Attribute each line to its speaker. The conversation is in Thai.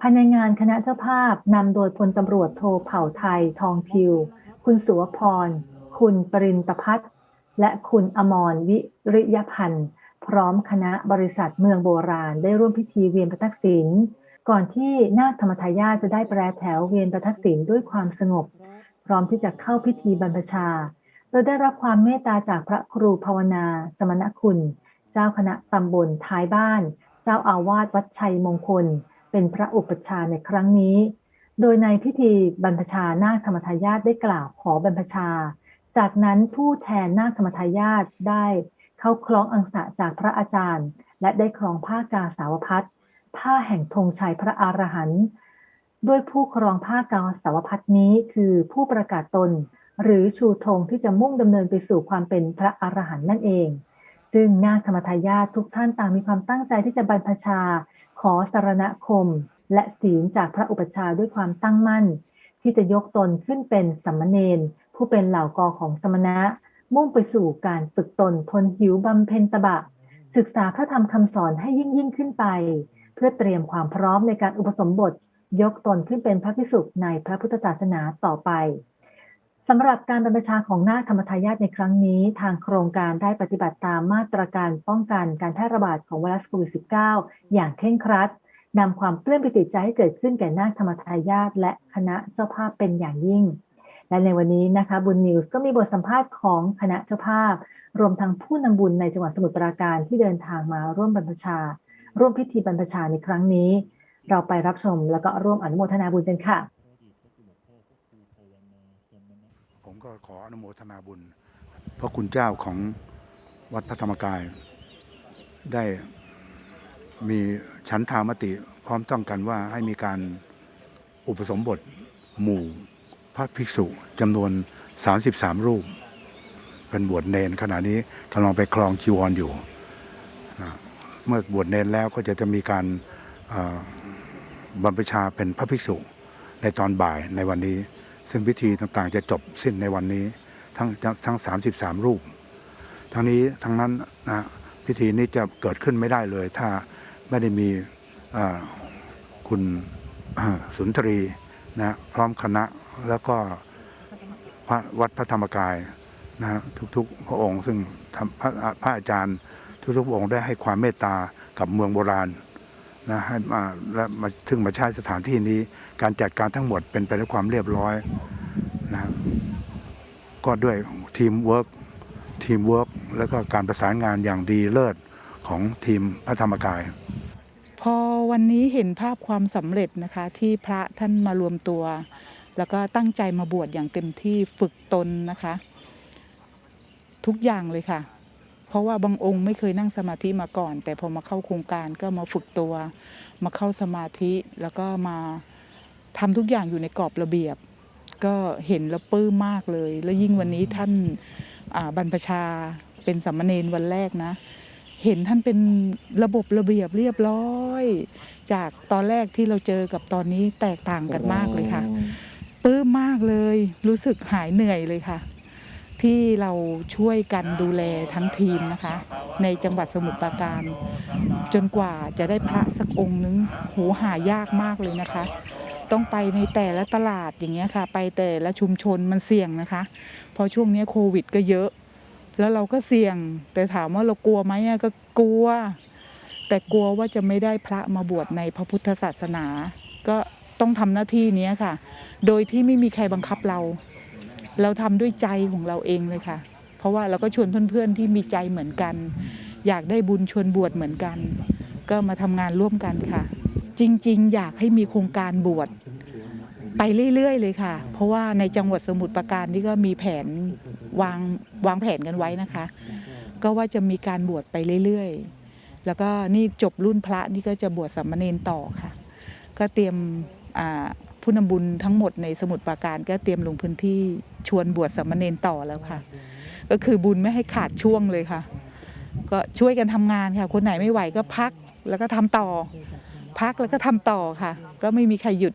Speaker 1: ภายในงานคณะเจ้าภาพนำโดยพลตำรวจโทเผ่าไทยทองทิว คุณสุวพร คุณปรินตพัฒน์และคุณอมรวิริยพันธ์ พร้อมคณะบริษัทเมืองโบราณได้ร่วมพิธีเวียนประทักษิณก่อนที่นาคธรรมทายาทจะได้แปรแถวเวียนประทักษิณด้วยความสงบ พร้อมที่จะเข้าพิธีบรรพชา โดยได้รับความเมตตาจากพระครูภาวนา สมณคุณ เจ้าคณะตำบลท้ายบ้าน เจ้าอาวาสวัดชัยมงคล เป็นพระอุปชาในครั้งนี้ โดยในพิธีบรรพชานาคธรรมทายาทได้กล่าวขอบรรพชา จากนั้นผู้แทนนาคธรรมทายาทได้เข้าคล้องอังสะจากพระอาจารย์ และได้ครองผ้ากาสาวพัดผ้าแห่งธงชัยพระอรหันต์โดยผู้ครองผ้ากาสาวพัดนี้คือผู้ประกาศตน หรือชูธงที่จะมุ่งดำเนินไปสู่ความเป็นพระอรหันต์นั่นเอง ซึ่งนาคธรรมทายาททุกท่านต่างมีความตั้งใจที่จะบรรพชา ขอสารณคม และศีลจากพระอุปชาด้วยความตั้งมั่น ที่จะยกตนขึ้นเป็นสัมมเนนผู้เป็นเหล่ากอของสมณะ มุ่งไปสู่การฝึกตนทนหิวบำเพ็ญตบะ ศึกษาพระธรรมคำสอนให้ยิ่งยิ่งขึ้นไป เพื่อเตรียมความพร้อมในการอุปสมบท ยกตนขึ้นเป็นพระภิกษุในพระพุทธศาสนาต่อไป สำหรับการบรรพชาของนาคธรรมทายาทในครั้งนี้ ทางโครงการได้ปฏิบัติตามมาตรการป้องกันการแพร่ระบาดของไวรัสโควิด -19 อย่างเคร่งครัดนำความเปลื้มปิติใจให้เกิดขึ้นแก่นาคธรรมทายาทและคณะเจ้าภาพเป็นอย่างยิ่ง และในวันนี้นะคะบุญนิวส์ก็มีบทสัมภาษณ์ของคณะเจ้าภาพ รวมทั้งผู้นำบุญในจังหวัดสมุทรปราการที่เดินทางมาร่วมบรรพชา ร่วมพิธีบรรพชาในครั้งนี้ เราไปรับชมแล้วก็ร่วมอนุโมทนาบุญกันค่ะ
Speaker 2: ผมก็ ขออนุโมทนาบุญ พระคุณเจ้าของวัดพระธรรมกาย ได้มีฉันทามติพร้อมต้องกันว่าให้มีการอุปสมบทหมู่พระภิกษุจำนวน 33 รูป เป็นบวชเนนขณะนี้กำลังไปครองจีวรออยู่ เมื่อบวชเนนแล้วก็จะจะมีการบรรพชาเป็นพระภิกษุในตอนบ่ายในวันนี้ ซึ่งพิธีต่างๆ จะจบสิ้นในวันนี้ทั้งทั้ง 33 รูป ทั้งนี้ทั้งนั้นนะพิธีนี้จะเกิดขึ้นไม่ได้เลย ถ้าไม่ได้มีคุณสุนทรีนะพร้อมคณะแล้วก็วัดพระธรรมกายนะทุกๆพระองค์ ซึ่งพระพระอาจารย์ทุกๆพระองค์ได้ให้ความเมตตากับเมืองโบราณ นะให้มาและมาซึ่งมาใช้สถานที่นี้การจัดการทั้งหมดเป็นไปด้วยความเรียบร้อยนะก็ด้วยทีมเวิร์กทีมเวิร์กแล้วก็การประสานงานอย่างดีเลิศของทีมพระธรรมกาย
Speaker 3: พอวันนี้เห็นภาพความสำเร็จนะคะ ที่พระท่านมารวมตัว แล้วก็ตั้งใจมาบวชอย่างเต็มที่ฝึกตนนะคะ ทุกอย่างเลยค่ะ เพราะว่าบางองค์ไม่เคยนั่งสมาธิมาก่อน แต่พอมาเข้าโครงการก็มาฝึกตัว มาเข้าสมาธิแล้วก็มาทำทุกอย่างอยู่ในกรอบระเบียบ ก็เห็นแล้วปลื้มมากเลย แล้วยิ่งวันนี้ท่านาบรรพชาเป็นสัมมเนนวันแรกนะ เห็นท่านเป็นระบบระเบียบเรียบร้อย จากตอนแรกที่เราเจอกับตอนนี้แตกต่างกันมากเลยค่ะปลื้มมากเลย รู้สึกหายเหนื่อยเลยค่ะ ที่เราช่วยกันดูแลทั้งทีมนะคะ ในจังหวัดสมุทรปราการ จนกว่าจะได้พระสักองค์นึงโหหายากมากเลยนะคะ ต้องไปในแต่ละตลาดอย่างเงี้ยค่ะ ไปแต่ละชุมชนมันเสี่ยงนะคะเพราะช่วงเนี้ยโควิดก็เยอะ แล้วเราก็เสี่ยง แต่ถามว่าเรากลัวไหมอะก็กลัว แต่กลัวว่าจะไม่ได้พระมาบวชในพระพุทธศาสนา ก็ต้องทำหน้าที่เนี้ยค่ะ โดยที่ไม่มีใครบังคับเรา เราทำด้วยใจของเราเองเลยค่ะ เพราะว่าเราก็ชวนเพื่อนๆที่มีใจเหมือนกัน อยากได้บุญชวนบวชเหมือนกัน ก็มาทำงานร่วมกันค่ะ จริงๆ อยากให้มีโครงการบวชไปเรื่อยๆ เลยค่ะ เพราะว่าในจังหวัดสมุทรปราการนี่ก็มีแผนวางวางแผนกันไว้นะคะ ก็ว่าจะมีการบวชไปเรื่อยๆ แล้วก็นี่จบรุ่นพระนี่ก็จะบวชสามเณรต่อค่ะ ก็เตรียมอ่า ผู้นำบุญทั้งหมดในสมุทรปราการก็เตรียมลงพื้นที่ชวนบวชสามเณรต่อแล้วค่ะ ก็คือบุญไม่ให้ขาดช่วงเลยค่ะ ก็ช่วยกันทำงานค่ะ คนไหนไม่ไหวก็พักแล้วก็ทำต่อ พักแล้วก็ทำต่อค่ะ ก็ไม่มีใครหยุด